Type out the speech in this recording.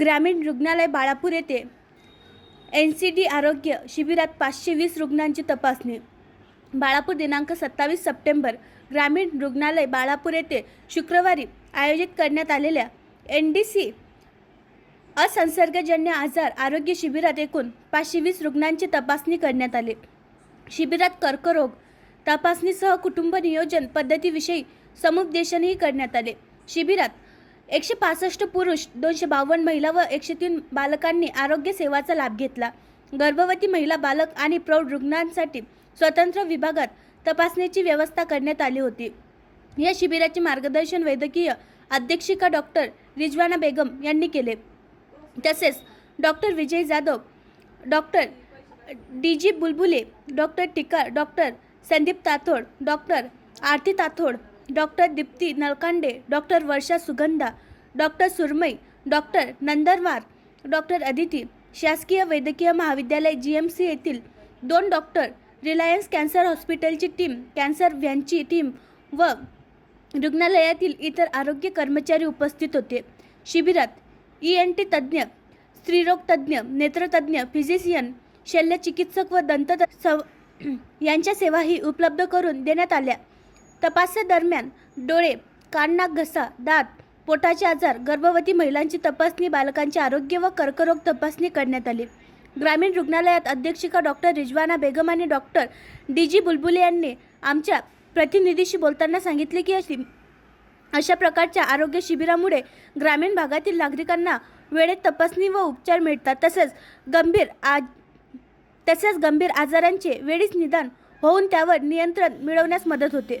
ग्रामीण रुग्णालय बाळापूर येथे एन सी डी आरोग्य शिबिरात पाचशे वीस रुग्णांची तपासणी. बाळापूर दिनांक सत्तावीस सप्टेंबर ग्रामीण रुग्णालय बाळापूर येथे शुक्रवारी आयोजित करण्यात आलेल्या एन डी सी असंसर्गजन्य आजार आरोग्य शिबिरात एकूण पाचशे वीस रुग्णांची तपासणी करण्यात आली. शिबिरात कर्करोग तपासणीसह कुटुंब नियोजन पद्धतीविषयी समुपदेशनही करण्यात आले. शिबिरात एकशे पासष्ट पुरुष दोनशे बावन्न महिला व एकशे तीन बालकांनी आरोग्य सेवाचा लाभ घेतला. गर्भवती महिला बालक आणि प्रौढ रुग्णांसाठी स्वतंत्र विभागात तपासणीची व्यवस्था करण्यात आली होती. या शिबिराचे मार्गदर्शन वैद्यकीय अध्यक्षिका डॉक्टर रिजवाना बेगम यांनी केले. तसेच doctor Vijay Jadhav doctor D G Bulbule doctor Tika doctor Sandeep Tathod doctor Aarti Tathod doctor Deepti Nalkande doctor Varsha Sugandha doctor Surmai doctor Nandarwar doctor Aditi शासकीय वैद्यकीय महाविद्यालय जी एम सी येथील दोन doctor Reliance cancer हॉस्पिटलची team cancer व्हॅनची team व रुग्णालयातील इतर आरोग्य कर्मचारी उपस्थित होते. शिबिरात ई एन टी तज्ज्ञ स्त्रीरोगतज्ञ नेत्रतज्ञ नेत्रतज्ज्ञ फिजिशियन शल्यचिकित्सक व दंत सव यांच्या सेवाही उपलब्ध करून देण्यात आल्या. तपासादरम्यान डोळे कान नाक घसा दात पोटाचे आजार गर्भवती महिलांची तपासणी बालकांचे आरोग्य व कर्करोग तपासणी करण्यात आली. ग्रामीण रुग्णालयात अध्यक्षिका डॉक्टर रिजवाना बेगम आणि डॉक्टर डी जी बुलबुले यांनी आमच्या प्रतिनिधीशी बोलताना सांगितले की अशी अशा प्रकारच्या आरोग्य शिबिरामुळे ग्रामीण भागातील नागरिकांना वेळेत तपासणी व उपचार मिळतात. तसेच गंभीर आज तसेच गंभीर आजारांचे वेळीच निदान होऊन त्यावर नियंत्रण मिळवण्यास मदत होते.